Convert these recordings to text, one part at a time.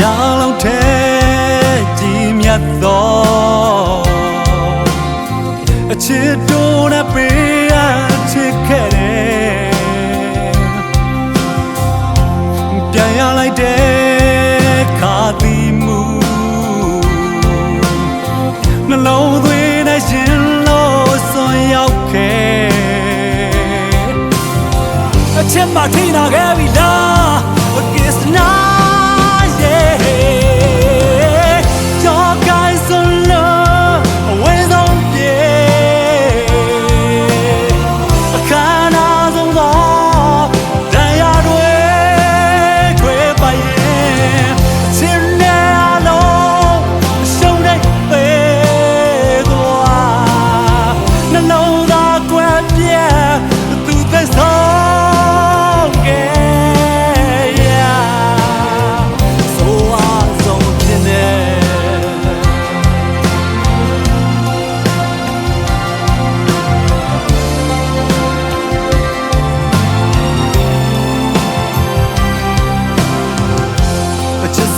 ရာလောက်ထဲကြည်မြတ်သောအချစ်တော်နဲ့ပေးအပ်ချစ်ခဲ့တယ်ပြန်ရလိုက်တဲ့ခါတိမှုနှလုံးသွင်းတဲ့ရှင်လို့ဆွန်ရောက်ခဲ့အချစ်မှထိနာခဲ့ပြီလား What is now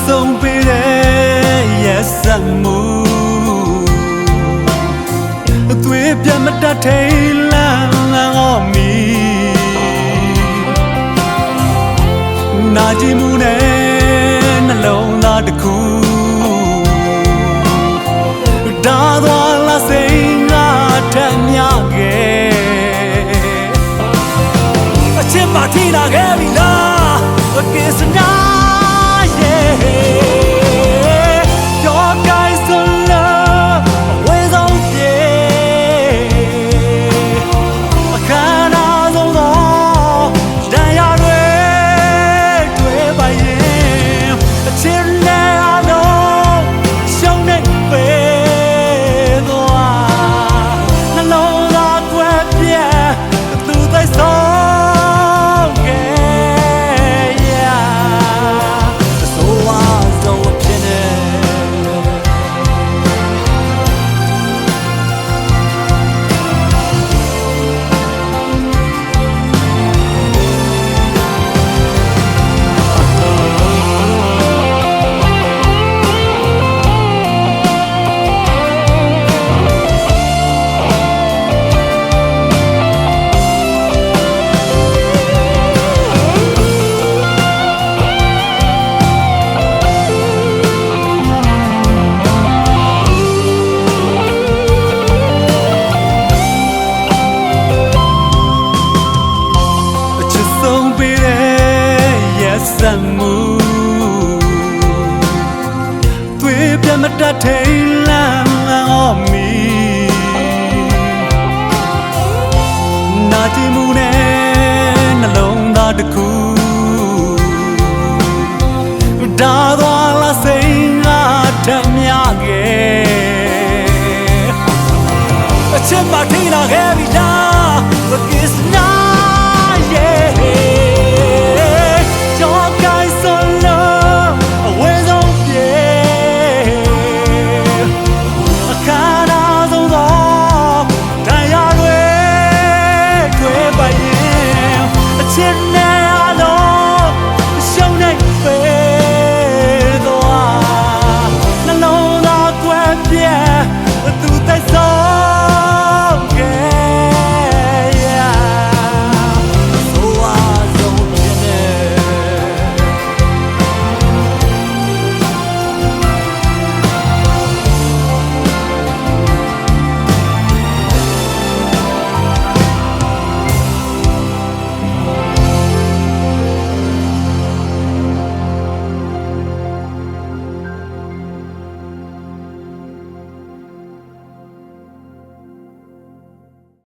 ဆုံးပေးတဲ့ရဲ့စမှုအသွေးပြတ်မတတ်ထိန်လန်းလန်းအောင်မီနာကြည့်မှုနဲ့နှလုံးသားတစ်ခု တ်မတတ်ထိန်လန်းလန်းအောင်မီနာကြည့်မှုနဲ့နှလုံးသားတစ်ခု